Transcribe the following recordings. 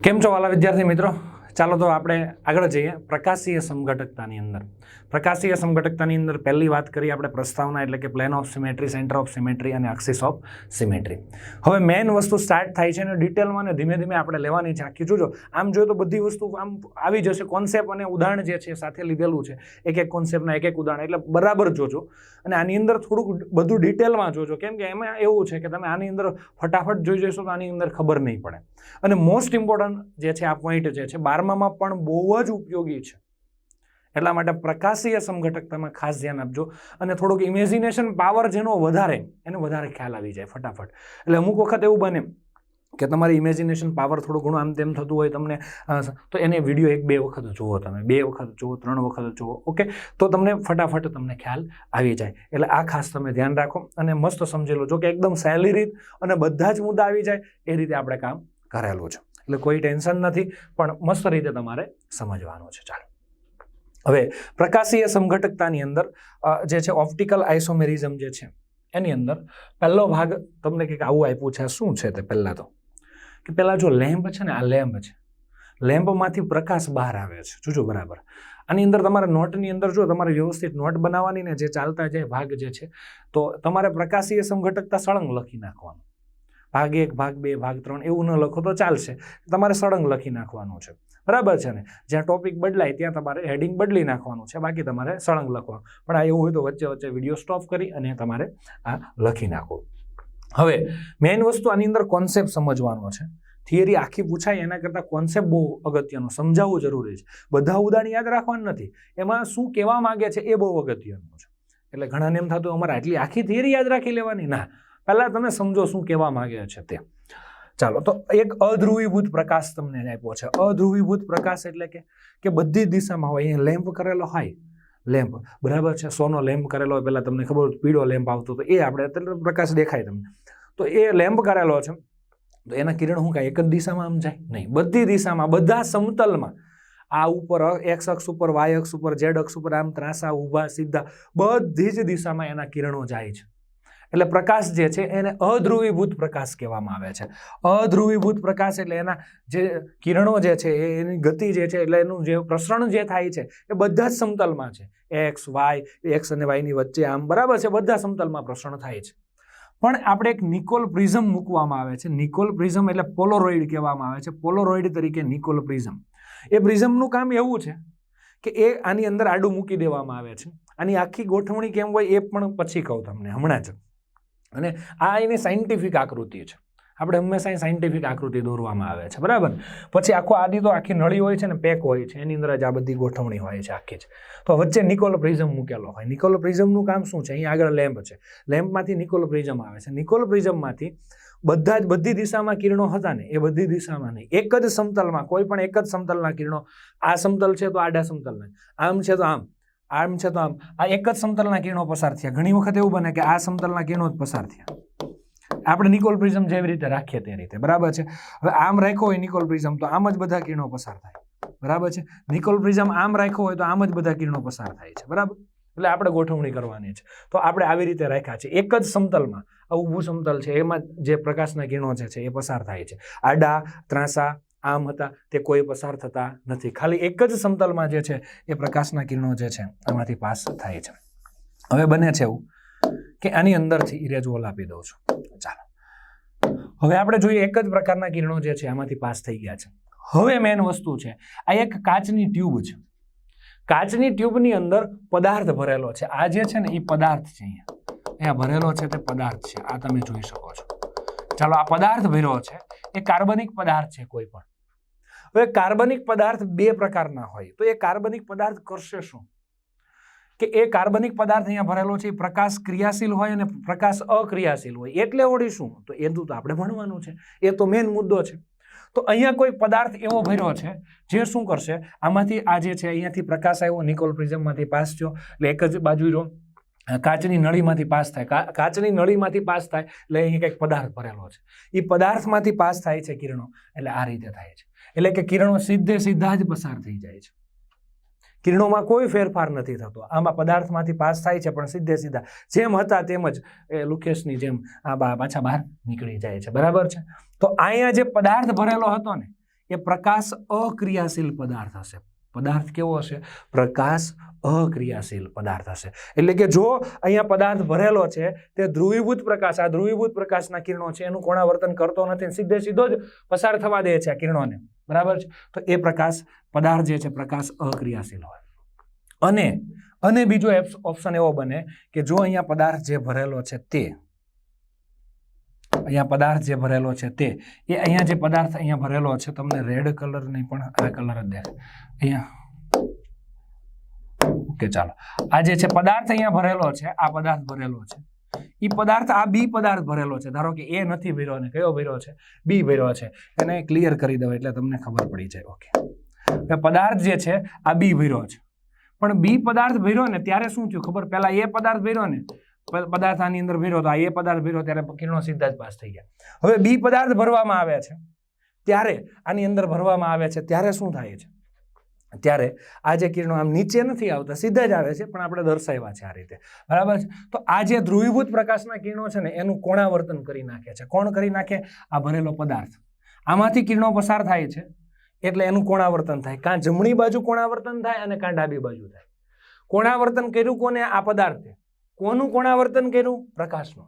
કેમ છો વાલા વિદ્યાર્થી મિત્રો? ચાલો તો આપણે આગળ જઈએ પ્રકાશીય સમઘટકતાની અંદર. પ્રકાશીય સમઘટકતાની અંદર પહેલી વાત કરીએ આપણે પ્રસ્તાવના એટલે કે plane of symmetry centre of symmetry અને એક્સિસ ઓફ સિમેટ્રી હવે મેઇન વસ્તુ સ્ટાર્ટ થાય છે અને ડિટેલમાં ને ધીમે ધીમે આપણે લેવાની છે. આખી જોજો, આમ જોઈએ તો બધી વસ્તુ આમ આવી જશે. કોન્સેપ્ટ અને ઉદાહરણ જે છે સાથે લીધેલું છે. એક એક કોન્સેપ્ટના એક એક ઉદાહરણ, એટલે બરાબર જોજો. અને આની અંદર થોડુંક બધું ડિટેલમાં જોજો. કેમ કે એમાં એવું છે કે તમે આની અંદર ફટાફટ જોઈ જશો તો આની અંદર ખબર નહીં પડે. અને મોસ્ટ ઇમ્પોર્ટન્ટ જે છે, આ પોઈન્ટ જે છે બારમામાં પણ બહુ જ ઉપયોગી છે. એટલા માટે પ્રકાશીય સમઘટકતામાં ખાસ ધ્યાન આપજો. અને થોડુંક ઇમેજિનેશન પાવર જેનો વધારે, એને વધારે ખ્યાલ આવી જાય ફટાફટ. એટલે અમુક વખત એવું બને કે તમારી ઇમેજિનેશન પાવર થોડું ઘણું આમ તેમ થતું હોય તમને તો એને વીડિયો એક બે વખત જુઓ તમે. બે વખત જુઓ, ત્રણ વખત જુઓ ઓકે તો તમને ફટાફટ તમને ખ્યાલ આવી જાય. એટલે આ ખાસ તમે ધ્યાન રાખો અને મસ્ત સમજી લો જો કે એકદમ સહેલી રીત અને બધા જ મુદ્દા આવી જાય એ રીતે આપણે કામ કરેલું છે. એટલે કોઈ ટેન્શન નથી, પણ મસ્ત રીતે તમારે સમજવાનું છે. ચાલો. હવે પ્રકાશીય સમઘટકતાની અંદર જે છે ઓપ્ટિકલ આઇસોમેરિઝમ જે છે, એની અંદર પહેલો ભાગ તમને કંઈક આવું આપ્યું છે શું છે તે પહેલાં તો? કે પહેલાં જો લેમ્પ છે ને, આ લેમ્પ છે, લેમ્પમાંથી પ્રકાશ બહાર આવે છે. જોજો બરાબર. આની અંદર તમારે નોટની અંદર જો તમારે વ્યવસ્થિત નોટ બનાવવાની ને જે ચાલતા જે ભાગ જે છે, તો તમારે પ્રકાશીય સમઘટકતા સળંગ લખી નાખવાનું. ભાગ એક, ભાગ બે, ભાગ ત્રણ એવું ન લખો તો ચાલશે. તમારે સળંગ લખી નાખવાનું છે. બરાબર છે ને? જ્યાં ટોપિક બદલાય ત્યાં તમારે હેડિંગ બદલી નાખવાનું છે. બાકી તમારે સળંગ લખવાનું. પણ આ એવું હોય તો વચ્ચે વચ્ચે વીડિયો સ્ટોપ કરી અને તમારે આ લખી નાખો હવે મેઇન વસ્તુ આની અંદર કોન્સેપ્ટ સમજવાનો છે. થિયરી આખી પૂછાય, એના કરતાં કોન્સેપ્ટ બહુ અગત્યનો. સમજાવવું જરૂરી છે. બધા ઉદાહરણ યાદ રાખવાનું નથી. એમાં શું કહેવા માગે છે એ બહુ અગત્યનું છે. એટલે ઘણાને એમ થતું, અમારે આટલી આખી થિયરી યાદ રાખી લેવાની? ના. પહેલાં તમે સમજો શું કહેવા માંગે છે તે. ચાલો, તો એક અધ્રુવીભૂત પ્રકાશ તમને આપ્યો છે. અધ્રુવીભૂત પ્રકાશ એટલે કે કે બધી દિશામાં હોય, અહીંયા લેમ્પ કરેલો હોય, લેમ્પ. બરાબર છે? સોનો લેમ્પ કરેલો હોય, પહેલાં તમને ખબર પીળો લેમ્પ આવતો તો એ આપણે અત્યારે પ્રકાશ દેખાય તમને. તો એ લેમ્પ કરેલો છે. તો એના કિરણ શું કાંઈ એક જ દિશામાં આમ જાય? નહીં. બધી દિશામાં, બધા સમતલમાં. આ ઉપર એક્સ અક્ષ ઉપર વાય અક્ષ ઉપર ઝેડ અક્ષ ઉપર આમ ત્રાસા ઊભા સીધા. બધી જ દિશામાં એના કિરણો જાય છે. એટલે પ્રકાશ જે છે એને અધ્રુવીભૂત પ્રકાશ કહેવામાં આવે છે. અધ્રુવીભૂત પ્રકાશ એટલે એના જે કિરણો જે છે એની ગતિ જે છે એટલે એનું જે પ્રસરણ જે થાય છે એ બધા જ સમતલમાં છે. એક્સ, વાય, એક્સ અને વાયની વચ્ચે આમ બરાબર છે બધા સમતલમાં પ્રસરણ થાય છે. પણ આપણે એક નિકોલ પ્રિઝમ મૂકવામાં આવે છે. નિકોલ પ્રિઝમ એટલે પોલોરોઇડ કહેવામાં આવે છે. પોલોરોઇડ તરીકે નિકોલ પ્રિઝમ. એ પ્રિઝમનું કામ એવું છે કે એ આની અંદર આડું મૂકી દેવામાં આવે છે. આની આખી ગોઠવણી કેમ હોય એ પણ પછી કહું તમને હમણાં જ. અને આ એની સાયન્ટિફિક આકૃતિ છે. આપણે હંમેશા સાયન્ટિફિક આકૃતિ દોરવામાં આવે છે, બરાબર? પછી આખો આદિ તો આખી નળી હોય છે ને પેક હોય છે, એની અંદર જ આ બધી ગોઠવણી હોય છે આખી જ. તો વચ્ચે નિકોલ પ્રિઝમ મૂકેલો હોય. નિકોલ પ્રિઝમનું કામ શું છે? અહીં આગળ લેમ્પ છે. લેમ્પમાંથી નિકોલ પ્રિઝમ આવે છે. નિકોલ પ્રિઝમમાંથી બધા જ, બધી દિશામાં કિરણો હતા ને, એ બધી દિશામાં નહીં. એક જ સમતલમાં, કોઈ પણ એક જ સમતલના કિરણો, આ સમતલ છે તો આડા સમતલના આમ છે તો આમ. આમ છતાં આ એક જ સમતલના કિરણો પસાર થયા. ઘણી વખત એવું બને કે આ સમતલના કિરણો જ પસાર થયા. આપણે નિકોલ પ્રિઝમ જેવી રીતે રાખીએ તે રીતે. બરાબર છે? હવે આમ રાખ્યો હોય નિકોલ પ્રિઝમ તો આમ જ બધા કિરણો પસાર થાય. બરાબર છે? નિકોલ પ્રિઝમ આમ રાખ્યો હોય તો આમ જ બધા કિરણો પસાર થાય છે. બરાબર? એટલે આપણે ગોઠવણી કરવાની છે. તો આપણે આવી રીતે રાખ્યા છે. એક જ સમતલમાં. આ ઊભું સમતલ છે. એમાં જે પ્રકાશના કિરણો છે એ પસાર થાય છે. આડા, ત્રાંસા આમ હતા તે કોઈ પસાર થતા નથી. ખાલી એક જ સમતલમાં જે છે એ પ્રકાશના કિરણો જે છે આમાંથી પાસ થાય છે. હવે બને છે એવું કે આની અંદરથી ઇરેજવોલ આપી દઉં છું. ચાલો. હવે આપણે જોઈએ એક જ પ્રકારના કિરણો જે છે આમાંથી પાસ થઈ ગયા છે. હવે મેન વસ્તુ છે, આ એક કાચની ટ્યુબ છે. કાચની ટ્યુબની અંદર પદાર્થ ભરેલો છે. આ જે છે ને એ પદાર્થ છે અહીંયા. અહીંયા ભરેલો છે તે પદાર્થ છે. આ તમે જોઈ શકો છો. ચાલો, આ પદાર્થ ભર્યો છે એ કાર્બનિક પદાર્થ છે કોઈ પણ. હવે કાર્બનિક પદાર્થ બે પ્રકારના હોય. તો એ કાર્બનિક પદાર્થ કરશે શું? કે એ કાર્બનિક પદાર્થ અહીંયા ભરેલો છે પ્રકાશ ક્રિયાશીલ હોય અને પ્રકાશ અક્રિયાશીલ હોય. એટલે વળી શું? તો એ તો આપણે ભણવાનું છે. એ તો મેઇન મુદ્દો છે. તો અહીંયા કોઈ પદાર્થ એવો ભર્યો છે, જે શું કરશે? આમાંથી આ જે છે, અહીંયાથી પ્રકાશ આવ્યો નિકોલ પ્રિઝમમાંથી પાસ થયો. એટલે એક જ બાજુ જો કાચની નળીમાંથી પાસ થાય. કાચની નળીમાંથી પાસ થાય એટલે અહીં કંઈક પદાર્થ ભરેલો છે. એ પદાર્થમાંથી પાસ થાય છે કિરણો. એટલે આ રીતે થાય છે. એટલે કે કિરણો સીધે સીધા જ પસાર થઈ જાય છે. કિરણોમાં કોઈ ફેરફાર નથી થતો. આમાં પદાર્થમાંથી પાસ થાય છે પણ સીધે સીધા. જેમ હતા તેમ જ એ લુકેશની જેમ આ બા, પાછા બહાર નીકળી જાય છે. બરાબર છે? તો અહીંયા જે પદાર્થ ભરેલો હતો ને, એ પ્રકાશ અક્રિયાશીલ પદાર્થ હશે. પદાર્થ કેવો હશે? પ્રકાશ અક્રિયાશીલ પદાર્થ હશે. એટલે કે જો અહીંયા પદાર્થ ભરેલો છે, તે ધ્રુવીભૂત પ્રકાશ, આ ધ્રુવીભૂત પ્રકાશના કિરણો છે, એનું કોણાવર્તન કરતો નથી, સીધે સીધો જ પસાર થવા દે છે આ કિરણોને. બરાબર છે? તો એ પ્રકાશ પદાર્થ જે છે, પ્રકાશ અક્રિયાશીલ હોય. અને અને બીજો ઓપ્શન એવો બને કે જો અહીંયા પદાર્થ જે ભરેલો છે તે અહીંયા પદાર્થ જે ભરેલો છે તે, એ અહીંયા જે પદાર્થ અહીંયા ભરેલો છે, તમને રેડ કલર નહીં પણ આ કલર જ દેખાય અહીંયા. ઓકે ચાલો. આ જે છે પદાર્થ અહીંયા ભરેલો છે, આ પદાર્થ ભરેલો છે. એ પદાર્થ, આ બી પદાર્થ ભરેલો છે. ધારો કે એ નથી ભર્યો ને કયો ભર્યો છે? બી ભર્યો છે. એને ક્લિયર કરી દો એટલે તમને ખબર પડી જાય. ઓકે પદાર્થ જે છે, આ બી ભર્યો છે. પણ બી પદાર્થ ભર્યો ને ત્યારે શું થયું ખબર? પહેલા એ પદાર્થ ભર્યો ને પદાર્થ આની અંદર ભેરો તો આ એ પદાર્થ ભેરો ત્યારે કિરણો સીધા જ પાસ થઈ ગયા. હવે બી પદાર્થ ભરવામાં આવે છે. ત્યારે આની અંદર ભરવામાં આવે છે, ત્યારે શું થાય છે? ત્યારે આ જે કિરણો આમ નીચે નથી આવતા, સીધા જ આવે છે, પણ આપણે દર્શાવ્યા છે આ રીતે. બરાબર છે? તો આ જે ધ્રુવીભૂત પ્રકાશના કિરણો છે ને, એનું કોણાવર્તન કરી નાખે છે. કોણ કરી નાખે? આ ભરેલો પદાર્થ. આમાંથી કિરણો પસાર થાય છે, એટલે એનું કોણાવર્તન થાય. કાં જમણી બાજુ કોણાવર્તન થાય અને કાં ડાબી બાજુ થાય. કોણાવર્તન કર્યું કોને? આ પદાર્થે. કોનું કોણાવર્તન કર્યું? પ્રકાશનું.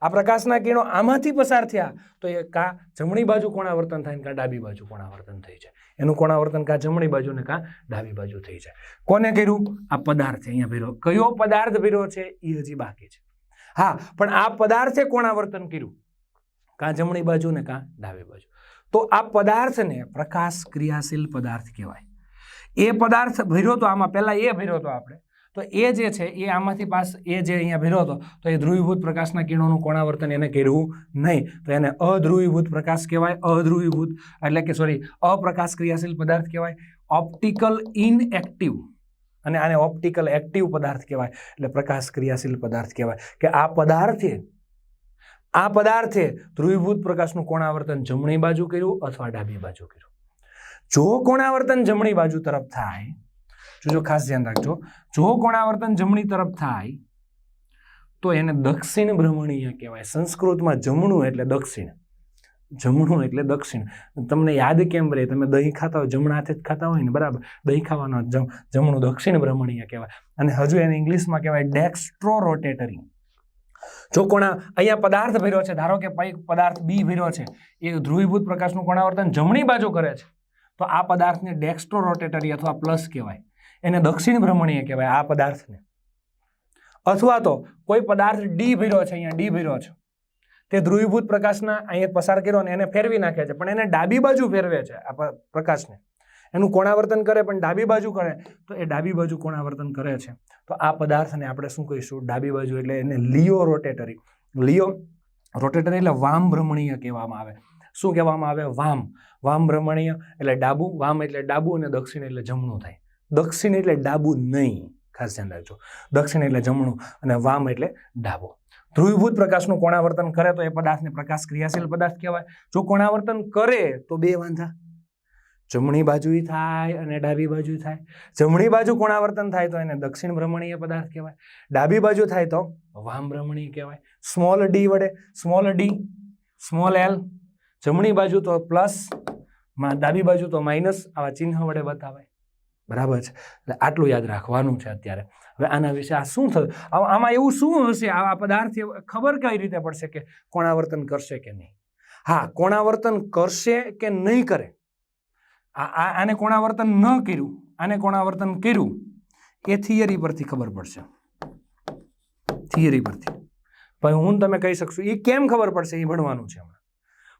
આ પ્રકાશના કિરણો આમાંથી પસાર થયા તો એ કાં જમણી બાજુ કોણાવર્તન થાય ને કાં ડાબી બાજુ કોણાવર્તન થઈ છે એનું કોણાવર્તન કાં જમણી બાજુ ને કાં ડાબી બાજુ થઈ છે કોને કર્યું? આ પદાર્થ અહીંયા ભર્યો કયો પદાર્થ ભીરો છે? એ હજી બાકી છે. હા, પણ આ પદાર્થે કોણાવર્તન કર્યું. કાં જમણી બાજુ ને કાં ડાબી બાજુ. તો આ પદાર્થને પ્રકાશ ક્રિયાશીલ પદાર્થ કહેવાય. એ પદાર્થ ભર્યો તો આમાં પહેલા એ ભર્યો તો આપણે. તો એ જે છે, એ આમાંથી પાસ એ જે અહીંયા ભર્યો હતો, તો એ ધ્રુવીભૂત પ્રકાશના કિરણોનું કોણાવર્તન એને કર્યું નહીં. તો એને અધ્રુવીભૂત પ્રકાશ કહેવાય, અધ્રુવીભૂત એટલે કે સોરી અપ્રકાશ ક્રિયાશીલ પદાર્થ કહેવાય ઓપ્ટિકલ ઇનએક્ટિવ અને આને ઓપ્ટિકલ એક્ટિવ પદાર્થ કહેવાય એટલે પ્રકાશ ક્રિયાશીલ પદાર્થ કહેવાય. કે આ પદાર્થે આ પદાર્થે ધ્રુવીભૂત પ્રકાશનું કોણાવર્તન જમણી બાજુ કર્યું અથવા ડાબી બાજુ કર્યું? જો કોણાવર્તન જમણી બાજુ તરફ થાય જોજો ખાસ ધ્યાન રાખજો. જો કોણાવર્તન જમણી તરફ થાય, તો એને દક્ષિણ ભ્રમણીય કહેવાય. સંસ્કૃતમાં જમણું એટલે દક્ષિણ. જમણું એટલે દક્ષિણ. તમને યાદ કેમ રહે? તમે દહીં ખાતા હોય, જમણા હાથે જ ખાતા હોય ને, બરાબર? દહીં ખાવાનો જમણું દક્ષિણ ભ્રમણીય કહેવાય. અને હજુ એને ઇંગ્લિશમાં કહેવાય ડેક્સ્ટ્રો રોટેટરી જો કોણા અહીંયા પદાર્થ ભર્યો છે, ધારો કે પદાર્થ બી ભર્યો છે, એ ધ્રુવીભૂત પ્રકાશનું કોણાવર્તન જમણી બાજુ કરે છે, તો આ પદાર્થને ડેક્સ્ટ્રો રોટેટરી અથવા પ્લસ કહેવાય. એને દક્ષિણ ભ્રમણીય કહેવાય, આ પદાર્થને. અથવા તો કોઈ પદાર્થ ડી ભીરો છે, અહીંયા ડી ભીરો છે. તે ધ્રુવીભૂત પ્રકાશના અહીંયા પસાર કર્યો ને એને ફેરવી નાખે છે, પણ એને ડાબી બાજુ ફેરવે છે આ પ્રકાશને. એનું કોણાવર્તન કરે, પણ ડાબી બાજુ કરે, તો એ ડાબી બાજુ કોણાવર્તન કરે છે. તો આ પદાર્થને આપણે શું કહીશું? ડાબી બાજુ એટલે એને લિયો રોટેટરી. લિયો રોટેટરી એટલે વામ ભ્રમણીય કહેવામાં આવે. શું કહેવામાં આવે? વામ. વામ ભ્રમણીય એટલે ડાબુ, વામ એટલે ડાબુ અને દક્ષિણ એટલે જમણું થાય. દક્ષિણ એટલે ડાબું નહીં. ખાસ ધ્યાન રાખજો. દક્ષિણ એટલે જમણું અને વામ એટલે ડાબો. ધ્રુવીભૂત પ્રકાશનું કોણાવર્તન કરે તો એ પદાર્થને પ્રકાશ ક્રિયાશીલ પદાર્થ કહેવાય. જો કોણાવર્તન કરે તો બે વાંધા. જમણી બાજુ થાય અને ડાબી બાજુ થાય. જમણી બાજુ કોણાવર્તન થાય તો એને દક્ષિણ ભ્રમણીય પદાર્થ કહેવાય. ડાબી બાજુ થાય તો વામ ભ્રમણીય કહેવાય. સ્મોલ ડી વડે, સ્મોલ ડી, સ્મોલ એલ. જમણી બાજુ તો પ્લસ ડાબી બાજુ તો માઇનસ, આવા ચિહ્ન વડે બતાવાય. બરાબર છે? એટલે આટલું યાદ રાખવાનું છે અત્યારે. હવે આના વિશે આ શું થયું? આમાં એવું શું હશે? આ પદાર્થ ખબર કઈ રીતે પડશે કે કોણાવર્તન કરશે કે નહીં? હા, કોણાવર્તન કરશે કે નહીં કરે? આ આને કોણાવર્તન ન કર્યું. આને કોણાવર્તન કર્યું. એ થિયરી પરથી ખબર પડશે. થિયરી પરથી. ભાઈ હું તમે કહી શકશું એ કેમ ખબર પડશે? એ ભણવાનું છે હમણાં.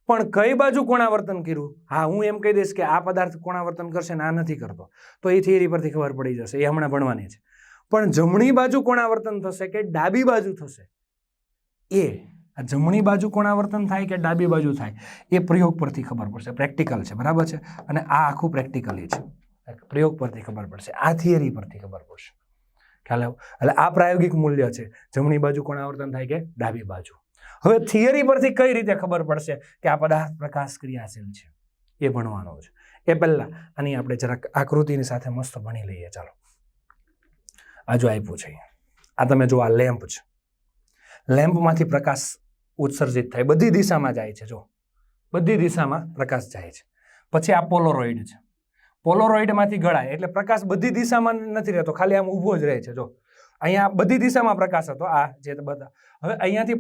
પણ કઈ બાજુ કોણાવર્તન કર્યું? હા, હું એમ કહી દઈશ કે આ પદાર્થ કોણાવર્તન કરશે ને આ નથી કરતો. તો એ થિયરી પરથી ખબર પડી જશે. એ હમણાં ભણવાની છે. પણ જમણી બાજુ કોણાવર્તન થશે કે ડાબી બાજુ થશે? એ, આ જમણી બાજુ કોણાવર્તન થાય કે ડાબી બાજુ થાય? એ પ્રયોગ પરથી ખબર પડશે. પ્રેક્ટિકલ છે, બરાબર છે? અને આ આખું પ્રેક્ટિકલી છે. પ્રયોગ પરથી ખબર પડશે. આ થિયરી પરથી ખબર પડશે. ખ્યાલ એટલે આ પ્રાયોગિક મૂલ્ય છે. જમણી બાજુ કોણાવર્તન થાય કે ડાબી બાજુ? હવે થિયરી પરથી કઈ રીતે ખબર પડશે કે આ પદાર્થ પ્રકાશ ક્રિયાશીલ છે? એ ભણવાનો છે. એ પહેલાં આની આપણે જરાક આકૃતિની સાથે મસ્ત ભણી લઈએ. ચાલો. આ જો આપ્યું છે આ તમે જો આ લેમ્પ છે. લેમ્પમાંથી પ્રકાશ ઉત્સર્જિત થાય. બધી દિશામાં જાય છે. જો બધી દિશામાં પ્રકાશ જાય છે. પછી આ પોલોરોઇડ છે. પોલોરોઇડમાંથી ગળાય એટલે પ્રકાશ બધી દિશામાં નથી રહેતો. ખાલી આમ ઊભો જ રહે છે. જો અહીંયા બધી દિશામાં પ્રકાશ હતો. આ જે બધા. હવે અહીંયાથી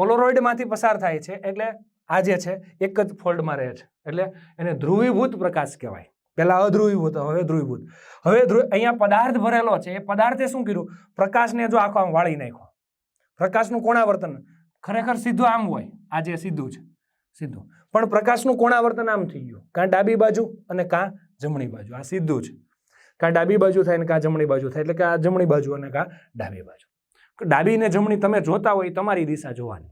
પોલોરોઇડમાંથી પસાર થાય છે એટલે આ જે છે, એક જ ફોલ્ડમાં રહે છે. એટલે એને ધ્રુવીભૂત પ્રકાશ કહેવાય. પહેલાં અધ્રુવીભૂત, હવે ધ્રુવીભૂત. હવે ધ્રુવ અહીંયા પદાર્થ ભરેલો છે. એ પદાર્થે શું કર્યું? પ્રકાશને જો આખો આમ વાળી નાખ્યો. પ્રકાશનું કોણાવર્તન ખરેખર સીધું આમ હોય. આ જે સીધું છે, સીધું. પણ પ્રકાશનું કોણાવર્તન આમ થઈ ગયું. કાં ડાબી બાજુ અને કાં જમણી બાજુ. આ સીધું છે કાં ડાબી બાજુ થાય ને કાં જમણી બાજુ થાય. એટલે કે આ જમણી બાજુ અને કાં ડાબી બાજુ. ડાબી ને જમણી તમે જોતા હોય તમારી દિશા જોવાની.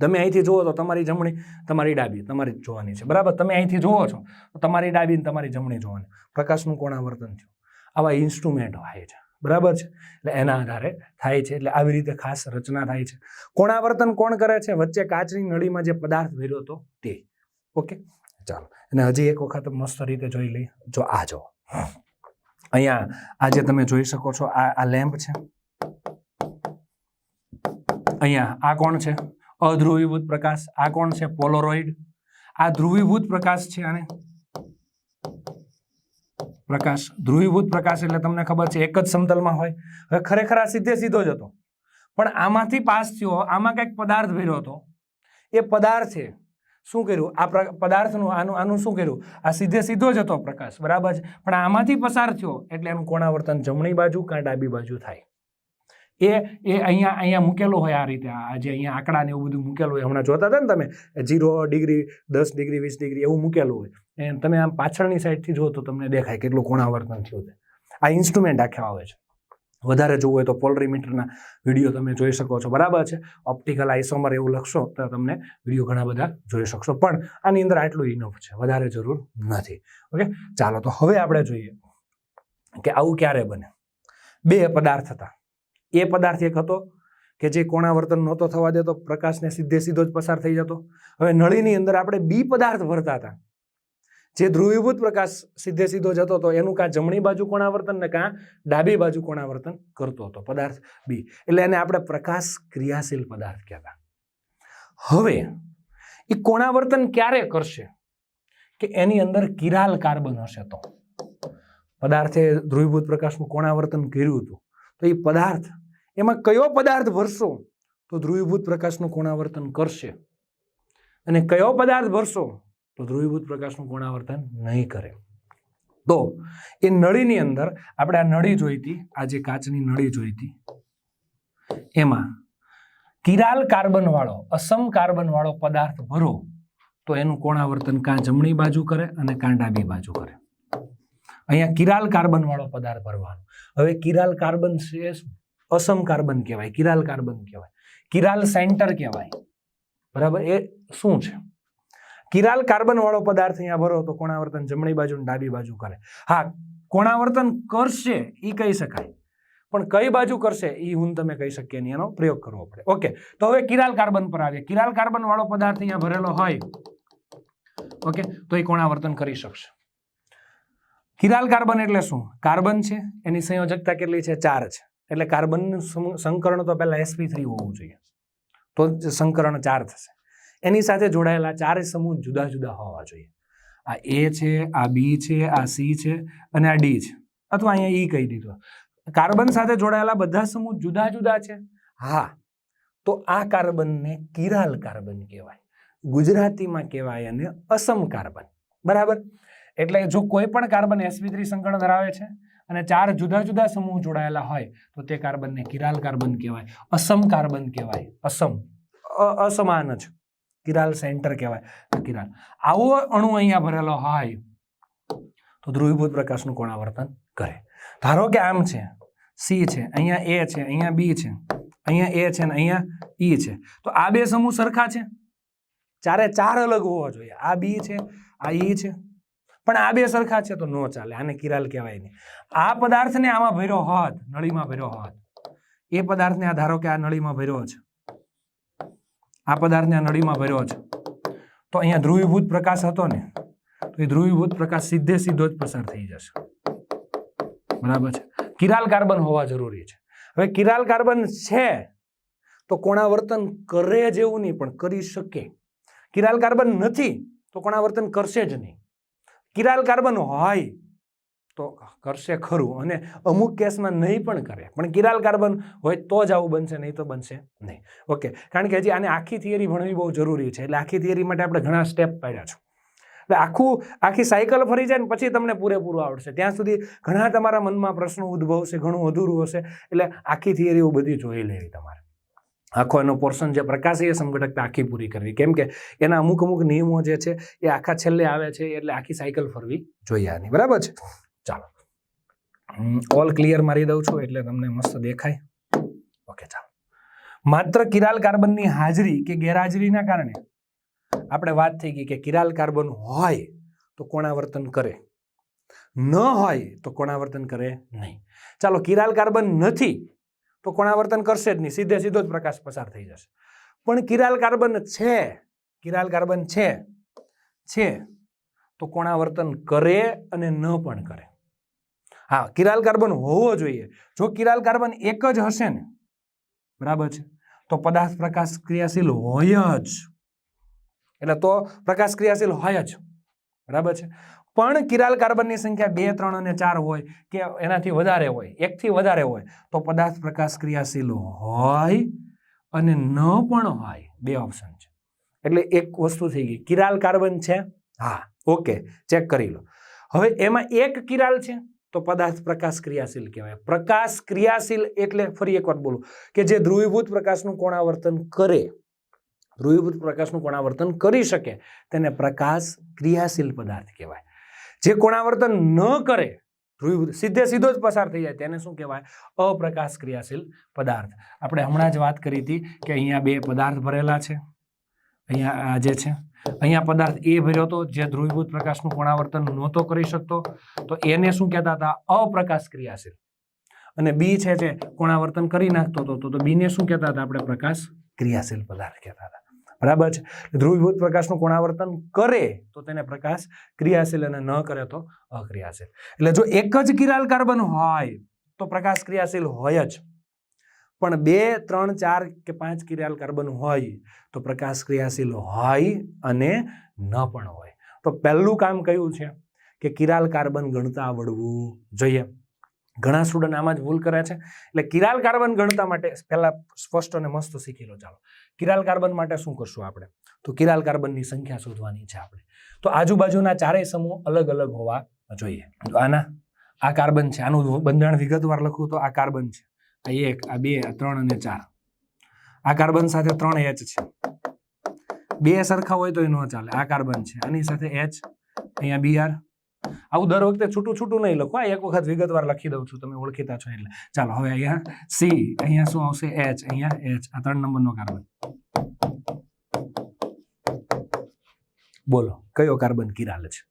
તમે અહીંથી જુઓ તો તમારી જમણી, તમારી ડાબી, તમારી જોવાની છે. બરાબર? તમે અહીંથી જુઓ છો તો તમારી ડાબી તમારી જમણી જોવાની. પ્રકાશનું કોણાવર્તન થયું. આવા ઇન્સ્ટ્રુમેન્ટ હોય છે. બરાબર છે? એટલે એના આધારે થાય છે. એટલે આવી રીતે ખાસ રચના થાય છે. કોણાવર્તન કોણ કરે છે? વચ્ચે કાચની નળીમાં જે પદાર્થ ભર્યો હતો તે. ઓકે? ચાલો. અને હજી એક વખત મસ્ત રીતે જોઈ લઈએ. જો આ જો અહીંયા આજે તમે જોઈ શકો છો, આ આ લેમ્પ છે. અહીંયા, આ કોણ છે? અધ્રુવીભૂત પ્રકાશ. આ કોણ છે? પોલોરોઇડ આ ધ્રુવીભૂત પ્રકાશ છે અને પ્રકાશ. ધ્રુવીભૂત પ્રકાશ એટલે તમને ખબર છે, એક જ સમતલમાં હોય. હવે ખરેખર આ સીધે સીધો જ હતો. પણ આમાંથી પાસ થયો, આમાં કંઈક પદાર્થ ભર્યો હતો. એ પદાર્થે શું કર્યું? આ પદાર્થનું, આનું આનું શું કર્યું? આ સીધે સીધો જ હતો પ્રકાશ. બરાબર છે? પણ આમાંથી પસાર થયો એટલે એનું કોણાવર્તન જમણી બાજુ કાં ડાબી બાજુ થાય. એ એ અહીંયા અહીંયા મૂકેલું હોય આ રીતે. આ જે અહીંયા આંકડા ને એવું બધું મૂકેલું હોય, હમણાં જોતા હતા ને તમે? જીરો ડિગ્રી દસ ડિગ્રી વીસ ડિગ્રી એવું મૂકેલું હોય. એ તમે આમ પાછળની સાઈડથી જુઓ તો તમને દેખાય કેટલું કોણાવર્તન થયું છે. આ ઇન્સ્ટ્રુમેન્ટ આખા આવે છે. વધારે જોવું હોય તો પોલરીમીટરના વીડિયો તમે જોઈ શકો છો. બરાબર છે? ઓપ્ટિકલ આઈસોમર એવું લખશો તો તમને વીડિયો ઘણા બધા જોઈ શકશો. પણ આની અંદર આટલું ઇનફ છે. વધારે જરૂર નથી. ઓકે? ચાલો તો હવે આપણે જોઈએ કે આવું ક્યારે બને? બે પદાર્થ હતા. એ પદાર્થ એક હતો કે જે કોણાવર્તન નહોતો થવા દેતો, પ્રકાશને સીધે સીધો જ પસાર થઈ જતો. હવે નળીની અંદર આપણે બી પદાર્થ ભરતા હતા. જે ધ્રુવીભૂત પ્રકાશ સીધે સીધો જતો હતો, એનું કાં જમણી બાજુ કોણાવર્તન ને કાં ડાબી બાજુ કોણાવર્તન કરતો હતો, પદાર્થ બી. એટલે એને આપણે પ્રકાશ ક્રિયાશીલ પદાર્થ કહેતા. હવે, એ કોણાવર્તન ક્યારે કરશે? કે એની અંદર કિરાલ કાર્બન હશે તો. પદાર્થે ધ્રુવીભૂત પ્રકાશનું કોણાવર્તન કર્યું હતું. તો એ પદાર્થ એમાં કયો પદાર્થ ભરશો તો ધ્રુવીભૂત પ્રકાશનું કોણાવર્તન કરશે. અને કયો પદાર્થ ભરશો તો ધ્રુવીભૂત પ્રકાશનું કોણાવર્તન નહીં કરે. તો એ નળીની અંદર, આપણે આ નળી જોઈ હતી, આ જે કાચની નળી જોઈ હતી, એમાં કિરાલ કાર્બનવાળો અસમ કાર્બન વાળો પદાર્થ ભરો તો એનું કોણાવર્તન કાં જમણી બાજુ કરે અને કાં ડાબી બાજુ કરે. અહીંયા કિરાલ કાર્બનવાળો પદાર્થ ભરવાનો. હવે કિરાલ કાર્બન છે શું? અસમ કાર્બન કહેવાય, કિરાલ કાર્બન કહેવાય, કિરાલ સેન્ટર કહેવાય. બરાબર? એ શું છે? કિરાલ કાર્બન વાળો પદાર્થ અહીંયા ભરો તો કોણાવર્તન જમણી બાજુ ડાબી બાજુ કરે. હા, કોણાવર્તન કરશે એ કહી શકાય. પણ કઈ બાજુ કરશે એ હું તમે કહી શકીએ નહીં, એનો પ્રયોગ કરવો પડે. ઓકે, તો હવે કિરાલ કાર્બન પર આવીએ. કિરાલ કાર્બન વાળો પદાર્થ અહીંયા ભરેલો હોય, ઓકે, તો એ કોણાવર્તન કરી શકશે. કિરાલ કાર્બન એટલે શું? કાર્બન છે, એની સંયોજકતા કેટલી છે? ચાર છે. એટલે કાર્બનનું સંકરણ તો પહેલાં એસપી થ્રી હોવું જોઈએ. તો જ સંકરણ ચાર થશે. એની સાથે જોડાયેલા ચારે સમૂહ જુદા જુદા હોવા જોઈએ. આ એ છે, આ બી છે, આ સી છે અને આ ડી છે. અથવા અહીંયા ઈ કહી દીધું. કાર્બન સાથે જોડાયેલા બધા સમૂહ જુદા જુદા છે? હા. તો આ કાર્બનને કિરાલ કાર્બન કહેવાય. ગુજરાતીમાં કહેવાય અને અસમ કાર્બન. બરાબર? એટલે જો કોઈ પણ કાર્બન એસપી થ્રી સંકરણ ધરાવે છે અને ચાર જુદા જુદા સમૂહ જોડાયેલા હોય, તો તે કાર્બનને કિરાલ કાર્બન કહેવાય, અસમ કાર્બન કહેવાય, અસમ. અસમાન જ. કિરાલ સેન્ટર કહેવાય કિરાલ. આવો અણુ અહીંયા ભરેલો હોય, તો ધ્રુવીભૂત પ્રકાશનું કોણાવર્તન કરે. ધારો કે આમ છે, સી છે, અહીંયા એ છે, અહીંયા બી છે, અહીંયા એ છે ને અહીંયા ઈ છે. તો આ બે સમૂહ સરખા છે? ચારે ચાર અલગ હોવા જોઈએ. આ બી છે, આ ઈ છે પણ આ બે સરખા છે તો નો ચાલે. આને કિરાલ કહેવાય નહીં. આ પદાર્થને આમાં ભર્યો હોત, નળીમાં ભર્યો હોત, એ પદાર્થને આ ધારો કે આ નળીમાં ભર્યો છે. આ પદાર્થને આ નળીમાં ભર્યો છે. તો અહીંયા ધ્રુવીભૂત પ્રકાશ હતો ને, તો એ ધ્રુવીભૂત પ્રકાશ સીધે સીધો જ પસાર થઈ જશે. બરાબર છે? કિરાલ કાર્બન હોવા જરૂરી છે. હવે કિરાલ કાર્બન છે તો કોણાવર્તન કરે જેવું નહીં, પણ કરી શકે. કિરાલ કાર્બન નથી તો કોણાવર્તન કરશે જ નહીં. કિરાલ કાર્બન હોય. તો કરશે ખરું અને અમુક કેસમાં નહીં પણ કરે. પણ કિરાલ કાર્બન હોય તો જ આવું બનશે, નહીં તો બનશે નહીં. ઓકે. કારણ કે હજી આને આખી થિયરી ભણવી બહુ જરૂરી છે. એટલે આખી થિયરી માટે આપણે ઘણા સ્ટેપ પાડ્યા છે. એટલે આખું, આખી સાયકલ ફરી જાય ને પછી તમને પૂરેપૂરું આવડશે. ત્યાં સુધી ઘણા તમારા મનમાં પ્રશ્નો ઉદ્ભવશે, ઘણું અધૂરું હશે. એટલે આખી થિયરી બધી જોઈ લેવી તમારે. આખો એનો પોર્શન જે પ્રકાશ એ સંગઠકતા આખી પૂરી કરવી. કેમ કે એના અમુક અમુક નિયમો જે છે એ આખા છેલ્લે આવે છે એટલે આખી સાયકલ ફરવી જોઈએ આની. બરાબર છે? ચાલો. ઓલ ક્લિયર મારી દઉં છું એટલે તમને મસ્ત દેખાય. ઓકે ચાલો. માત્ર કિરાલ કાર્બનની હાજરી કે ગેરહાજરીના કારણે? આપણે વાત થઈ ગઈ કે કિરાલ કાર્બન હોય તો કોણાવર્તન કરે. ન હોય તો કોણાવર્તન કરે નહીં. ચાલો, કિરાલ કાર્બન નથી તો કોણાવર્તન કરશે જ નહીં. સીધે સીધો જ પ્રકાશ પસાર થઈ જશે. પણ કિરાલ કાર્બન છે. કિરાલ કાર્બન છે. છે. તો કોણાવર્તન કરે અને ન પણ કરે. હા, કિરાલ કાર્બન હોવો જોઈએ. જો કિરાલ કાર્બન એક જ હશે ને, બરાબર છે, તો પદાર્થ પ્રકાશ ક્રિયાશીલ હોય જ. એટલે તો પ્રકાશ ક્રિયાશીલ હોય જ. બરાબર છે. પણ કિરાલ કાર્બનની સંખ્યા બે, ત્રણ અને ચાર હોય કે એનાથી વધારે હોય, એકથી વધારે હોય, તો પદાર્થ પ્રકાશ ક્રિયાશીલ હોય અને ન પણ હોય, બે ઓપ્શન છે. એટલે એક વસ્તુ થઈ ગઈ. કિરાલ કાર્બન છે? હા, ઓકે, ચેક કરી લો. હવે એમાં એક કિરાલ છે, તો પદાર્થ પ્રકાશ ક્રિયાશીલ કહેવાય. પ્રકાશ ક્રિયાશીલ એટલે ફરી એકવાર બોલું, કે જે ધ્રુવીભૂત પ્રકાશનું કોણાવર્તન કરે, ધ્રુવીભૂત પ્રકાશનું કોણાવર્તન કરી શકે, તેને પ્રકાશ ક્રિયાશીલ પદાર્થ કહેવાય. જે કોણાવર્તન ન કરે ધ્રુવીભૂત સીધે સીધો જ પસાર થઈ જાય, તેને શું કહેવાય? અપ્રકાશ ક્રિયાશીલ પદાર્થ. આપણે હમણાં જ વાત કરી હતી કે અહીંયા બે પદાર્થ ભરેલા છે. અહીંયા આ જે છે, અહીંયા પદાર્થ એ ભર્યો હતો જે ધ્રુવીભૂત પ્રકાશનું કોણાવર્તન નહોતો કરી શકતો, તો એને શું કહેતા હતા? અપ્રકાશ ક્રિયાશીલ અને બી છે જે કોણાવર્તન કરી નાખતો હતો, તો બીને શું કહેતા હતા? આપણે પ્રકાશ ક્રિયાશીલ પદાર્થ કહેતા હતા. બરાબર છે? ધ્રુવીભૂત પ્રકાશનું કોણાવર્તન કરે તો તેને પ્રકાશ ક્રિયાશીલ અને ન કરે તો અક્રિયાશીલ. એટલે જો એક જ કિરાલ કાર્બન હોય તો પ્રકાશ ક્રિયાશીલ હોય જ. પણ બે, ત્રણ, ચાર કે પાંચ કિરાલ કાર્બન હોય તો પ્રકાશ ક્રિયાશીલ હોય અને ન પણ હોય. તો પહેલું કામ કયું છે? કે કિરાલ કાર્બન ગણતા આવડવું જોઈએ. ઘણા સ્ટુડન્ટ આમાં જ ભૂલ કરે છે. એટલે કિરાલ કાર્બન ગણતા માટે પહેલા સ્પષ્ટ અને મસ્ત શીખી લો, ચાલો. કિરાલ કાર્બન માટે શું કરશું આપણે? તો કિરાલ કાર્બનની સંખ્યા શોધવાની છે આપણે. તો આજુબાજુના ચારેય સમૂહ અલગ અલગ હોવા જોઈએ. તો આના, આ કાર્બન છે. આનું બંધારણ વિગતવાર લખું તો આ કાર્બન છે. આ એક, આ બે, આ ત્રણ અને ચાર. આ કાર્બન સાથે ત્રણ એચ છે. બે સરખા હોય તો એ ન ચાલે. આ કાર્બન છે. આની સાથે એચ અહીંયા બી આર આવું દર વખતે છૂટું છૂટું નહીં લખો. એક વખત વિગતવાર લખી દઉં છું. તમે ઓળખીતા છો એટલે. ચાલો, હવે અહીંયા સી, અહીંયા શું આવશે? એચ, અહીંયા એચ. આ ત્રણ નંબરનો કાર્બન. બોલો, કયો કાર્બન કિરાલ છે?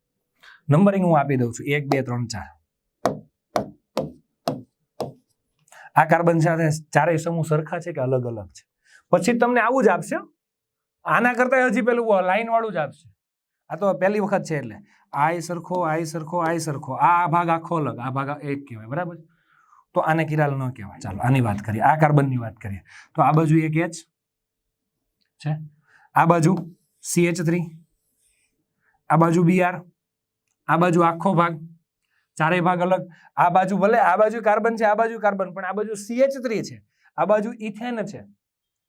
નંબરિંગ હું આપી દઉં છું. એક, બે, ત્રણ, ચાર. આ કાર્બન સાથે ચારેય સમૂહ સરખા છે કે અલગ અલગ છે? પછી તમને આવું જ આપશે. આના કરતા હજી પેલું લાઈન વાળું જ આપશે. આ તો પહેલી વખત છે એટલે. આય સરખો આય સરખો આય સરખો. આ ભાગ આખો અલગ, આ ભાગ એક કહેવાય, બરાબર? તો આને કિરાલ ન કહેવાય. ચાલો, આની વાત કરીએ, આ કાર્બનની વાત કરીએ. તો આ બાજુ એક એચ છે. આ બાજુ સીએચ થ્રી આ બાજુ બીઆર આ બાજુ આખો ભાગ. ચારેય ભાગ અલગ. આ બાજુ ભલે, આ બાજુ કાર્બન છે, આ બાજુ કાર્બન, પણ આ બાજુ સીએચ થ્રી છે. આ બાજુ ઇથેન છે.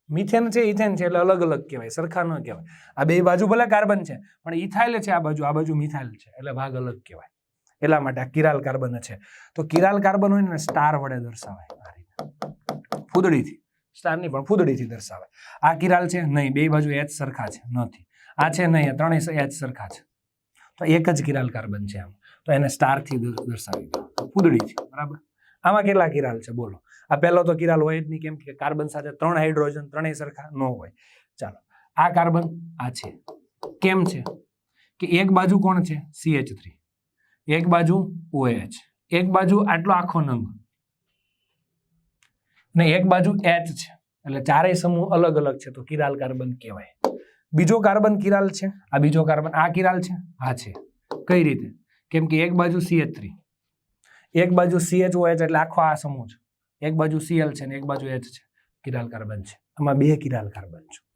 મિથેન છે, ઇથેન છે એટલે અલગ અલગ કહેવાય, સરખા ન કહેવાય. આ બે બાજુ ભલે કાર્બન છે, પણ ઇથાઇલ છે આ બાજુ આ બાજુ મિથાઇલ છે એટલે ભાગ અલગ કહેવાય. એટલા માટે આ કિરાલ કાર્બન છે. તો કિરાલ કાર્બન હોય ને સ્ટાર વડે દર્શાવાય આ રીતે. ફૂદડીથી. સ્ટારની પણ ફૂદડીથી દર્શાવાય. આ કિરાલ છે? નહીં. બે બાજુ એચ સરખા છે. નથી. આ છે? નહીં. ત્રણેય એચ સરખા છે. તો એક જ કિરાલ કાર્બન છે આમ. તો એને સ્ટારથી દર્શાવી દો. ફૂદડીથી. બરાબર? આમાં કેટલા કિરાલ છે? બોલો. આ પહેલો તો કિરાલ હોય જ નહીં, કેમ કે કાર્બન સાથે ત્રણ હાઇડ્રોજન ત્રણેય સરખા ન હોય. ચાલો, આ કાર્બન આ છે. કેમ છે? કે એક બાજુ કોણ છે? સીએચ થ્રી એક બાજુ ઓએચ એક બાજુ આટલો આખો નંગ. અને એક બાજુ એચ છે. એટલે ચારેય સમૂહ અલગ અલગ છે, તો કિરાલ કાર્બન કહેવાય. બીજો કાર્બન કિરાલ છે? આ બીજો કાર્બન, આ કિરાલ છે? આ છે. કઈ રીતે? કેમ કે એક બાજુ સીએચ થ્રી એક બાજુ CHOH એટલે આખો આ સમૂહ છે. એક બાજુ સીએલ છે ને એક બાજુ એચ છે. કિરાલ કાર્બન છે. આમાં બે કિરાલ કાર્બન છે.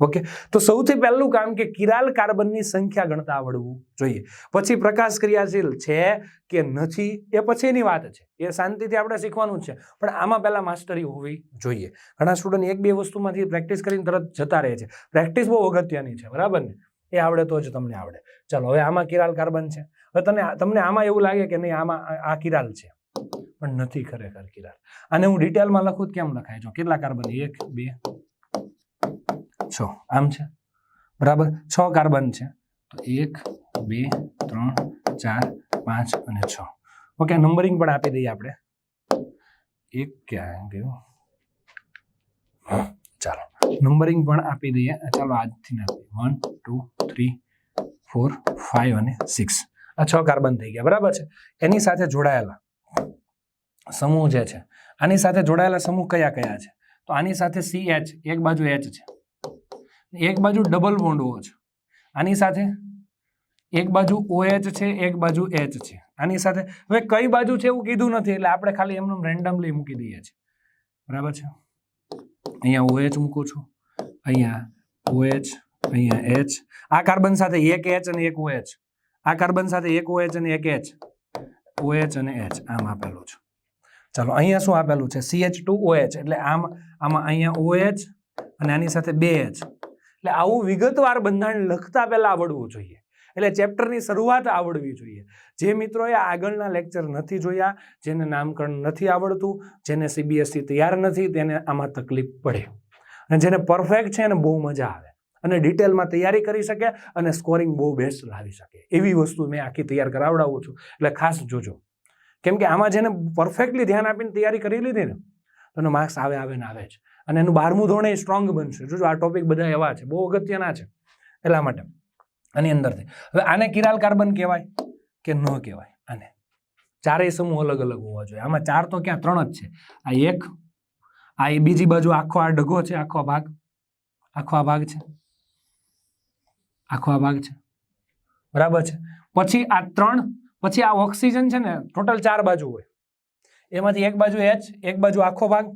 ઓકે? તો સૌથી પહેલું કામ કે કિરાલ કાર્બનની સંખ્યા ગણતા આવડવું જોઈએ. પછી પ્રકાશ ક્રિયાશીલ છે કે નથી એ પછીની વાત છે. એ શાંતિથી આપણે શીખવાનું છે. પણ આમાં પહેલાં માસ્ટરી હોવી જોઈએ. ઘણા સ્ટુડન્ટ એક બે વસ્તુમાંથી પ્રેક્ટિસ કરીને તરત જતા રહે છે. પ્રેક્ટિસ બહુ અગત્યની છે. બરાબર ને? એ આવડે તો જ તમને આવડે. ચાલો, હવે આમાં કિરાલ કાર્બન છે. હવે તને તમને આમાં એવું લાગે કે નહીં, આમાં આ કિરાલ છે. પણ નથી ખરેખર કિરાર. અને હું ડિટેલમાં લખું કેમ લખાય? જો કેટલા કાર્બન? એક, બે, છ. આમ છે? બરાબર? છ કાર્બન છે. તો એક, બે, ત્રણ, ચાર, પાંચ અને છ. ઓકે નંબરિંગ પણ આપી દઈએ આપણે. એક ક્યાં ગયું? ચાલો. નંબરિંગ પણ આપી દઈએ. ચાલો આજથી નથી one two three four five અને સિક્સ આ છ કાર્બન થઈ ગયા. બરાબર છે? એની સાથે જોડાયેલા. સમૂહ જે છે, આની સાથે જોડાયેલા સમૂહ કયા કયા છે? તો આની સાથે સી એચ એક બાજુ એચ છે. એક બાજુ ડબલ બોન્ડ ઓ છે. આની સાથે એક બાજુ ઓ એચ છે, એક બાજુ એચ છે. આની સાથે, હવે કઈ બાજુ છે એવું કીધું નથી, એટલે આપણે ખાલી એમનું રેન્ડમલી મૂકી દઈએ છીએ. બરાબર છે? અહીંયા ઓ એચ મૂકું છું. અહીંયા ઓ એચ અહીંયા એચ આ કાર્બન સાથે એક એચ અને એક ઓ એચ આ કાર્બન સાથે એક OH અને એક એચ ઓ એચ અને એચ આમ આપેલું છે. ચાલો, અહીંયા શું આપેલું છે? CH2OH એટલે આમ, આમાં અહીંયા OH અને આની સાથે બે એચ એટલે આવું વિગતવાર બંધારણ લખતા પહેલાં આવડવું જોઈએ. એટલે ચેપ્ટરની શરૂઆત આવડવી જોઈએ. જે મિત્રોએ આગળના લેક્ચર નથી જોયા, જેને નામકરણ નથી આવડતું, જેને સીબીએસસી તૈયાર નથી, તેને આમાં તકલીફ પડે. અને જેને પરફેક્ટ છે એને બહુ મજા આવે. અને ડિટેલમાં તૈયારી કરી શકે અને સ્કોરિંગ બહુ બેસ્ટ લાવી શકે. એવી વસ્તુ મેં આખી તૈયાર કરાવડાવું છું. એટલે ખાસ જોજો. કેમ કે આમાં જેને પરફેક્ટલી ધ્યાન આપીને તૈયારી કરી લીધી ને, તો એનો માર્ક્સ આવે આવે ને આવે જ. અને એનું બારમું ધોરણે સ્ટ્રોંગ બનશે. જોજો, આ ટોપિક બધા એવા છે, બહુ અગત્યના છે, એટલા માટે. આની અંદરથી. હવે આને કિરાલ કાર્બન કહેવાય કે ન કહેવાય? આને. ચારેય સમૂહ અલગ અલગ હોવા જોઈએ. આમાં ચાર તો ક્યાં ત્રણ જ છે. આ એક, આ એ બીજી બાજુ આખો આ ડગો છે, આખો ભાગ. આખો આ ભાગ છે. આખો આ ભાગ છે. બરાબર છે. પછી આ ત્રણ પછી આ ઓક્સિજન છે ને, ટોટલ ચાર બાજુ હોય. એમાંથી એક બાજુ એચ એક બાજુ આખો ભાગ.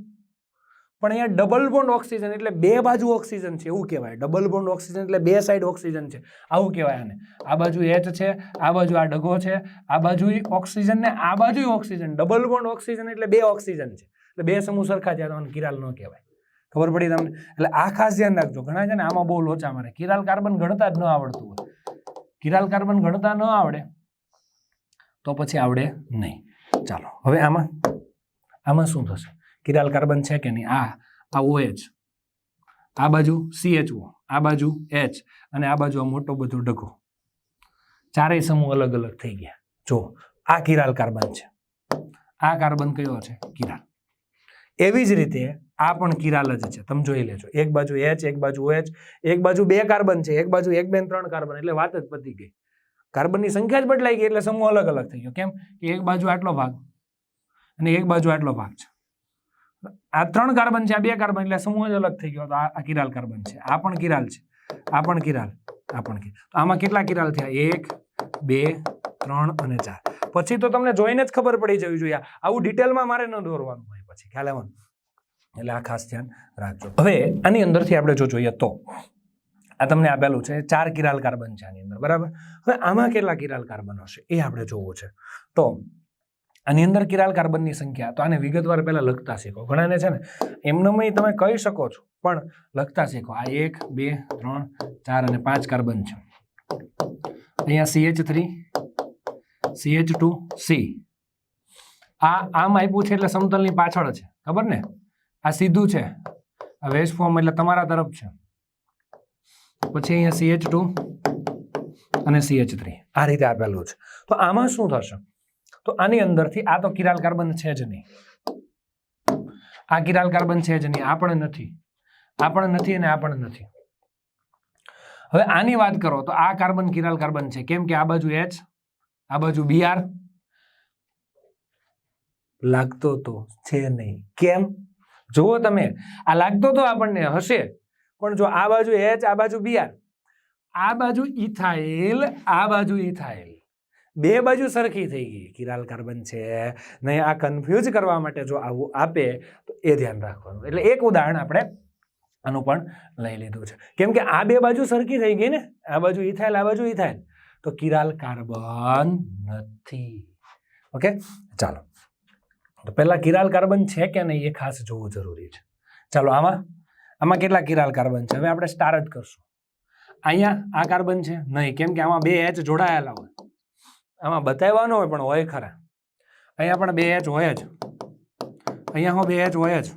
પણ અહીંયા ડબલ બોન્ડ ઓક્સિજન એટલે બે બાજુ ઓક્સિજન છે, એવું કહેવાય. ડબલ બોન્ડ ઓક્સિજન એટલે બે સાઈડ ઓક્સિજન છે. આવું કહેવાય આને. આ બાજુ એચ છે, આ બાજુ આ ડગો છે, આ બાજુ ઓક્સિજન ને આ બાજુ ઓક્સિજન ડબલ બોન્ડ ઓક્સિજન એટલે બે ઓક્સિજન છે. એટલે બે સમૂહ સરખા છે તમને કિરાલ ન કહેવાય. ખબર પડી તમને? એટલે આ ખાસ ધ્યાન રાખજો. ઘણા છે ને, આમાં બહુ લોચા મારે. કિરાલ કાર્બન ગણતા જ ન આવડતું હોય. કિરાલ કાર્બન ગણતા ન આવડે. તો પછી આવડે નહીં. ચાલો, હવે આમાં આમાં શું થશે? કિરાલ કાર્બન છે કે નહીં? આ આ ઓએચ આ બાજુ CHO આ બાજુ એચ અને આ બાજુ આ મોટો બધો ડગો. ચારેય સમૂહ અલગ અલગ થઈ ગયા. જો, આ કિરાલ કાર્બન છે. આ કાર્બન કયો છે? કિરાલ. એવી જ રીતે આ પણ કિરાલ જ છે. તમે જોઈ લેજો. એક બાજુ એચ એક બાજુ ઓએચ એક બાજુ બે કાર્બન છે. એક બાજુ એક બે ત્રણ કાર્બન. એટલે વાત જ પતી ગઈ. કાર્બનની સંખ્યા જ બદલાઈ ગઈ એટલે સમૂહ અલગ અલગ થઈ ગયો. કેમ કે એક બાજુ આટલો ભાગ અને એક બાજુ આટલો ભાગ છે. આ ત્રણ કાર્બન છે, આ બે કાર્બન એટલે સમૂહ જ અલગ થઈ ગયો. તો આ કિરાલ કાર્બન છે, આ પણ કિરાલ છે, આ પણ કિરાલ, આ પણ કિરાલ. તો આમાં કેટલા કિરાલ થયા? એક, બે, ત્રણ અને ચાર. પછી તો તમને જોઈને જ ખબર પડી જવી જોઈએ. આવું ડિટેલમાં મારે ન દોરવાનું હોય પછી. ખ્યાલ આવવાનું એટલે આ ખાસ ધ્યાન રાખજો. હવે આની અંદરથી આપણે જો જોઈએ તો આ તમને આપેલું છે ચાર કિરાલ કાર્બન છે આની અંદર, બરાબર? હવે આમાં કેટલા કિરાલ કાર્બન હશે એ આપણે જોવું છે. તો આની અંદર કિરાલ કાર્બનની સંખ્યા, તો આને વિગતવાર પહેલાં લખતા શીખો. ઘણાને છે ને એમનેમય તમે કહી શકો છો, પણ લખતા શીખો. આ એક, બે, ત્રણ, ચાર અને પાંચ કાર્બન છે. અહીંયા CH three CH two C આ, આમ આપ્યું છે એટલે સમતલની પાછળ છે, ખબર ને? આ સીધું છે. આ વેજ ફોર્મ એટલે તમારા તરફ છે. પછી અહીંયા CH ટુ અને સીએચ થ્રી આ રીતે આપેલું છે. તો આમાં શું થશે? તો આની અંદરથી આ તો કિરાલ કાર્બન છે જ નહીં. આ કિરાલ કાર્બન છે જ નહીં. આ પણ નથી. આ પણ નથી અને આ પણ નથી. હવે આની વાત કરો તો આ કાર્બન કિરાલ કાર્બન છે. કેમ કે આ બાજુ એચ આ બાજુ બીઆર લાગતો તો છે નહીં. કેમ? જુઓ તમે. આ લાગતો તો આપણને હશે પણ જો આ બાજુ એચ આ બાજુ બીઆર આ બાજુ ઇથાઇલ, આ બાજુ ઇથાઇલ. બે બાજુ સરખી થઈ ગઈ. કિરાલ કાર્બન છે. નહીં, આ કન્ફ્યુઝ કરવા માટે જો આવું આપે, તો એ ધ્યાન રાખવાનું. એટલે એક ઉદાહરણ આપણે આનું પણ લઈ લીધું છે. કેમ કે આ બે બાજુ સરખી થઈ ગઈ ને? આ બાજુ ઇથાઇલ, આ બાજુ ઇથાઇલ. તો કિરાલ કાર્બન નથી. ઓકે? ચાલો. તો પહેલાં કિરાલ કાર્બન છે કે નહીં એ ખાસ જોવું જરૂરી છે. ચાલો, આમાં આમાં કેટલા કિરાલ કાર્બન છે? હવે આપણે સ્ટાર જ કરશું. અહીંયા આ કાર્બન છે? નહીં, કેમ કે આમાં બે એચ જોડાયેલા હોય. આમાં બતાવ્યા ન હોય, પણ હોય ખરા. અહીંયા પણ બે એચ હોય જ. અહીંયા હો બે એચ હોય જ.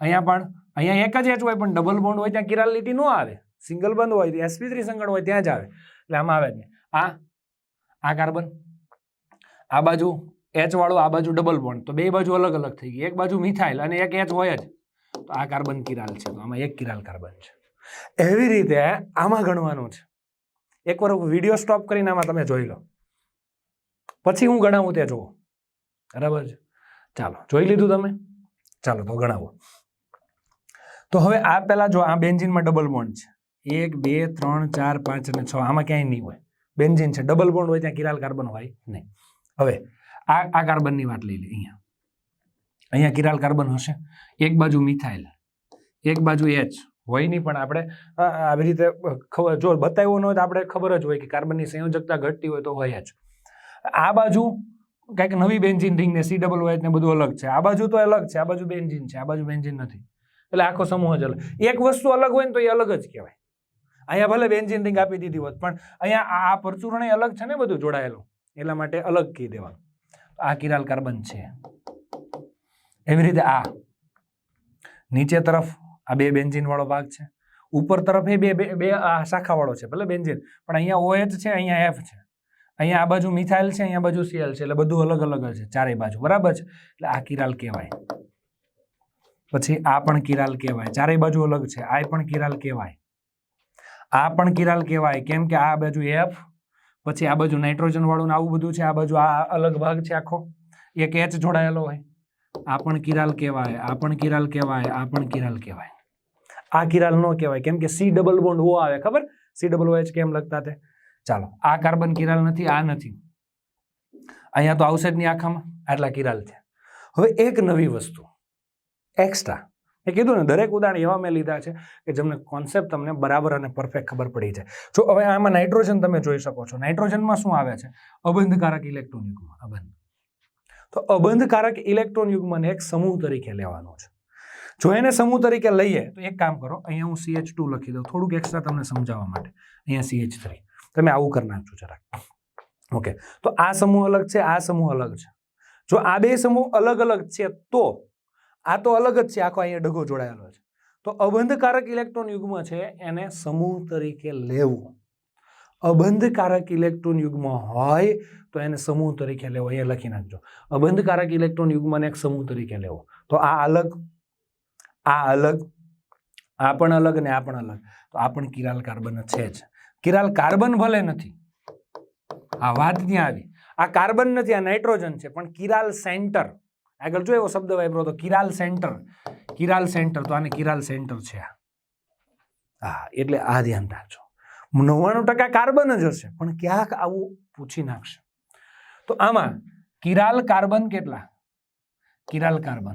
અહીંયા પણ, અહીંયા એક જ એચ હોય, પણ ડબલ બોન્ડ હોય, ત્યાં કિરાલ લીટી ન આવે. સિંગલ બંધ હોય એસપી થ્રી સંગળ હોય, ત્યાં જ આવે. એટલે આમાં આવે જ નહીં. આ આ કાર્બન, આ બાજુ એચ વાળું, આ બાજુ ડબલ બોન્ડ તો બે બાજુ અલગ અલગ થઈ ગઈ. એક બાજુ મિથાઇલ અને એક એચ હોય જ. આ કાર્બન કિરાલ છે, તો આમાં એક કિરાલ કાર્બન છે. એવી રીતે આમાં ગણવાનું છે. એકવાર વીડિયો સ્ટોપ કરીને આમાં તમે જોઈ લો. પછી હું ગણાવું તે જુઓ. બરાબર છે? ચાલો, જોઈ લીધું તમે? ચાલો, તો ગણાવો. તો હવે આ પહેલાં જો આ બેન્જિનમાં ડબલ બોન્ડ છે. એક, બે, ત્રણ, ચાર, પાંચ અને છ, આમાં ક્યાંય નહીં હોય. બેન્જિન છે, ડબલ બોન્ડ હોય, ત્યાં કિરાલ કાર્બન હોય નહીં. હવે, આ આ કાર્બનની વાત લઈ લે, અહીંયા. અહીંયા કિરાલ કાર્બન હશે. એક બાજુ મિથાઇલ, એક બાજુ એચ હોય નહીં, પણ આપણે આવી રીતે ખબર, જો બતાવ્યો ન હોય તો આપણે ખબર જ હોય કે કાર્બનની સંયોજકતા ઘટતી હોય તો હોય જ. આ બાજુ કંઈક નવી બેન્જિન રિંગ ને સી ડબલ ને બધું અલગ છે. આ બાજુ તો અલગ છે, આ બાજુ બેન્જિન છે, આ બાજુ બેન્જિન નથી. એટલે આખો સમૂહ જ અલગ. એક વસ્તુ અલગ હોય ને તો એ અલગ જ કહેવાય. અહીંયા ભલે બેન્જિન રિંગ આપી દીધી હોત, પણ અહીંયા આ પરચુરણ અલગ છે ને બધું જોડાયેલું. એટલા માટે અલગ કહી દેવાનું. આ કિરાલ કાર્બન છે. એવી રીતે આ નીચે તરફ આ બે બેન્ઝિન વાળો ભાગ છે. ઉપર તરફ એ બે બે આ શાખાવાળો છે, ભલે બેન્ઝિન, પણ અહીંયા ઓએચ છે, અહીંયા એફ છે. અહીંયા આ બાજુ મિથાઇલ છે, અહીંયા બાજુ સીએલ છે, એટલે બધું અલગ અલગ છે, ચારેય બાજુ, બરાબર છે? એટલે આ કિરાલ કહેવાય. પછી આ પણ કિરાલ કહેવાય, ચારેય બાજુ અલગ છે, આ પણ કિરાલ કહેવાય. આ પણ કિરાલ કહેવાય, કેમ કે આ બાજુ એફ, પછી આ બાજુ નાઇટ્રોજન વાળું આવું બધું છે, આ બાજુ આ અલગ ભાગ છે આખો. એક એચ જોડાયેલો હોય. આ પણ કિરાલ કહેવાય, આ પણ કિરાલ કહેવાય, આ પણ કિરાલ કહેવાય. આ કિરાલ ન કહેવાય, કેમ કે સી ડબલ બોન્ડ ઓ આવે, ખબર? સી ડબલ એચ કેમ લખતા તે? ચાલો, આ કાર્બન કિરાલ નથી, આ નથી. અહીંયા તો આવશે જ નહીં આખામાં, આટલા કિરાલ છે. હવે એક નવી વસ્તુ એક્સ્ટ્રા મેં કીધું ને, દરેક ઉદાહરણ એવા મેં લીધા છે કે જેમને કોન્સેપ્ટ તમને બરાબર અને પરફેક્ટ ખબર પડી જાય. જો હવે આમાં નાઇટ્રોજન તમે જોઈ શકો છો. નાઇટ્રોજનમાં શું આવે છે? અબંધકારક ઇલેક્ટ્રોનિકમાં અબંધ. તો અબંધકારક ઇલેક્ટ્રોન યુગ્મને એક સમૂહ તરીકે લેવાનો છે. જો એને સમૂહ તરીકે લઈએ, તો એક કામ કરો, અહીંયા હું સીએચ ટુ લખી દઉં, થોડુંક એક્સ્ટ્રા તમને સમજાવવા માટે. અહીંયા સીએચ થ્રી તમે આવું કરી નાખજો જરાક. ઓકે તો આ સમૂહ અલગ છે, આ સમૂહ અલગ છે. જો આ બે સમૂહ અલગ અલગ છે, તો આ તો અલગ જ છે, આખો અહીંયા ડગો જોડાયેલો છે. તો અબંધકારક ઇલેક્ટ્રોન યુગ્મ છે, એને સમૂહ તરીકે લેવું. અબંધકારક ઇલેક્ટ્રોન યુગ્મ હોય તો એને સમૂહ તરીકે લેવો, અહીંયા લખી નાખજો. અબંધકારક ઇલેક્ટ્રોન યુગ્મને એક સમૂહ તરીકે લેવો. તો આ અલગ આ અલગ, આ પણ અલગ અને આ પણ અલગ. તો આ પણ કિરાલ કાર્બન છે જ. કિરાલ કાર્બન ભલે નથી. આ વાત ત્યાં આવી. આ કાર્બન નથી, આ નાઇટ્રોજન છે, પણ કિરાલ સેન્ટર. આગળ જો એવો શબ્દ વાપરો તો કિરાલ સેન્ટર. કિરાલ સેન્ટર, તો આને કિરાલ સેન્ટર છે આ. એટલે આ ધ્યાન રાખજો. નવ્વાણું ટકા કાર્બન જ હશે. પણ ક્યાંક આવું પૂછી નાખશે. તો આમાં કિરાલ કાર્બન કેટલા? Chiral carbon.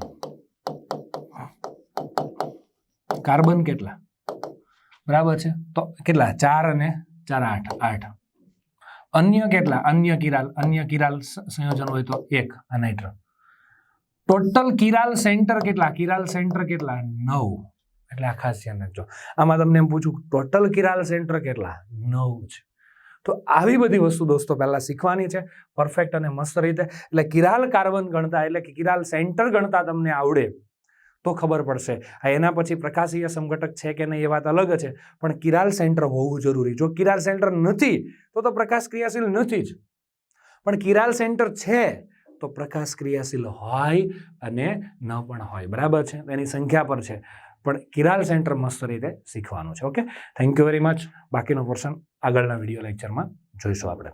કાર્બન કેટલા? બરાબર છે? તો કેટલા? ચાર અને ચાર આઠ આઠ. અન્ય કેટલા? અન્ય કિરાલ અન્ય કિરાલ સંયોજન હોય તો એક, આ નાઇટ્રો ટોટલ કિરાલ સેન્ટર કેટલા? કિરાલ સેન્ટર કેટલા? નવ. એટલે આ ખાસ ધ્યાન રાખજો. આમાં તમને એમ પૂછું ટોટલ કિરાલ સેન્ટર કેટલા? નવ છે. તો આવી બધી વસ્તુ દોસ્તો પહેલાં શીખવાની છે. પરફેક્ટ અને મસ્ત રીતે. એટલે કિરાલ કાર્બન ગણતા એટલે કે કિરાલ સેન્ટર ગણતા તમને આવડે તો ખબર પડશે. એના પછી પ્રકાશીય સમઘટક છે કે નહીં એ વાત અલગ છે. પણ કિરાલ સેન્ટર હોવું જરૂરી. જો કિરાલ સેન્ટર નથી, તો તો પ્રકાશ ક્રિયાશીલ નથી જ. પણ કિરાલ સેન્ટર છે, તો પ્રકાશ ક્રિયાશીલ હોય અને ન પણ હોય. બરાબર છે? એની સંખ્યા પર છે. પણ કિરાલ સેન્ટર મસ્ત રીતે શીખવાનું છે okay thank you very much બાકીનો પોર્શન આગળના વીડિયો લેક્ચરમાં જોઈશું આપણે.